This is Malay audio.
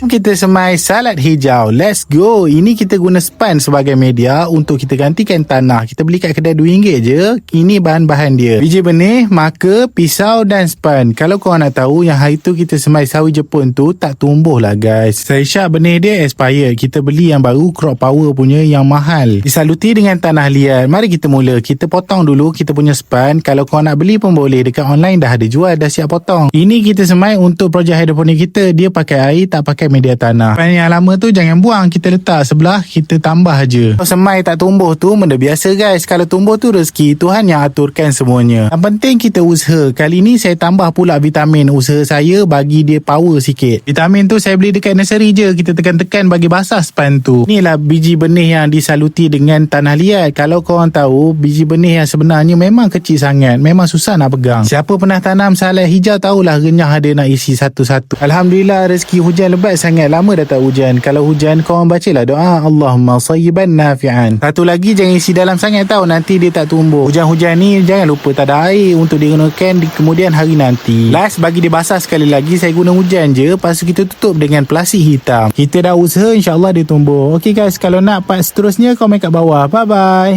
Kita semai salad hijau. Let's go. Ini kita guna span sebagai media untuk kita gantikan tanah. Kita beli kat kedai RM2 je. Ini bahan-bahan dia. Biji benih, maka, pisau dan span. Kalau korang nak tahu yang hari tu kita semai sawi Jepun tu tak tumbuh lah guys. Saya benih dia expired. Kita beli yang baru crop power punya yang mahal. Disaluti dengan tanah liat. Mari kita mula. Kita potong dulu kita punya span. Kalau korang nak beli pun boleh. Dekat online dah ada jual. Dah siap potong. Ini kita semai untuk projek hidroponik kita. Dia pakai air tak pakai media tanah. Span yang lama tu jangan buang. Kita letak sebelah. Kita tambah je. Kalau semai tak tumbuh tu benda biasa guys. Kalau tumbuh tu rezeki. Tuhan yang aturkan semuanya. Yang penting kita usaha. Kali ni saya tambah pula vitamin. Usaha saya bagi dia power sikit. Vitamin tu saya beli dekat nursery je. Kita tekan-tekan bagi basah span tu. Inilah biji benih yang disaluti dengan tanah liat. Kalau korang tahu, biji benih yang sebenarnya memang kecil sangat. Memang susah nak pegang. Siapa pernah tanam salad hijau tahulah renyah ada nak isi satu-satu. Alhamdulillah rezeki hujan lebat sangat. Lama dah tak hujan. Kalau hujan korang bacalah doa Allahumma sayyiban nafi'an. Satu lagi jangan isi dalam sangat tau. Nanti dia tak tumbuh. Hujan-hujan ni jangan lupa tak ada air untuk digunakan di kemudian hari nanti. Last bagi dia basah sekali lagi saya guna hujan je. Lepas tu kita tutup dengan plastik hitam. Kita dah usaha insyaAllah dia tumbuh. Okay guys kalau nak part seterusnya komen kat bawah. Bye bye.